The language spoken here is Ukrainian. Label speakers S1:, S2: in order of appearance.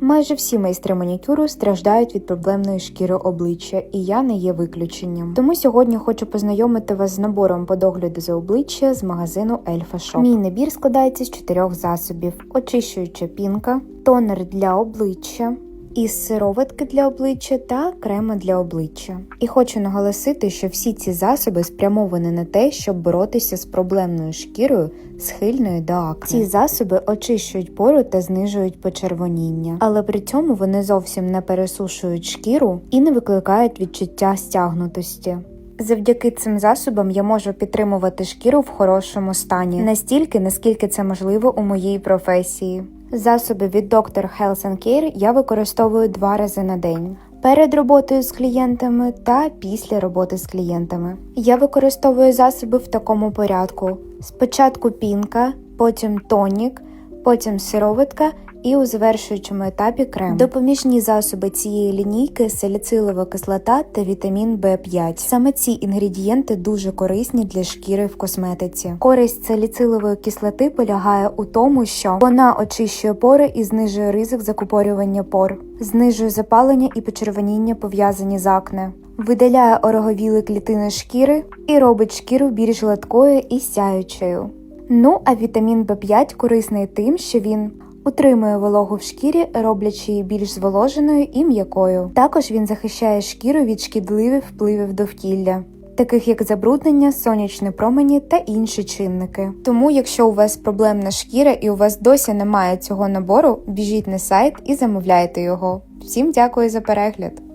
S1: Майже всі майстри манікюру страждають від проблемної шкіри обличчя, і я не є виключенням. Тому сьогодні хочу познайомити вас з набором по догляду за обличчя з магазину Elfa Shop. Мій набір складається з чотирьох засобів: очищуюча пінка, тонер для обличчя. Із сироватки для обличчя та крема для обличчя. І хочу наголосити, що всі ці засоби спрямовані на те, щоб боротися з проблемною шкірою, схильною до акне. Ці засоби очищують пору та знижують почервоніння, але при цьому вони зовсім не пересушують шкіру і не викликають відчуття стягнутості. Завдяки цим засобам я можу підтримувати шкіру в хорошому стані настільки, наскільки це можливо у моїй професії. Засоби від Dr. Health and Care я використовую два рази на день. Перед роботою з клієнтами та після роботи з клієнтами. Я використовую засоби в такому порядку: спочатку пінка, потім тонік, потім сироватка і у завершуючому етапі крем. Допоміжні засоби цієї лінійки саліцилова кислота та вітамін В5. Саме ці інгредієнти дуже корисні для шкіри в косметиці. Користь саліцилової кислоти полягає у тому, що вона очищує пори і знижує ризик закупорювання пор, знижує запалення і почервоніння пов'язані з акне. Видаляє ороговілі клітини шкіри і робить шкіру більш гладкою і сяючою. Ну а вітамін В5 корисний тим, що він утримує вологу в шкірі, роблячи її більш зволоженою і м'якою. Також він захищає шкіру від шкідливих впливів довкілля. Таких як забруднення, сонячні промені та інші чинники. Тому, якщо у вас проблемна шкіра і у вас досі немає цього набору, біжіть на сайт і замовляйте його. Всім дякую за перегляд!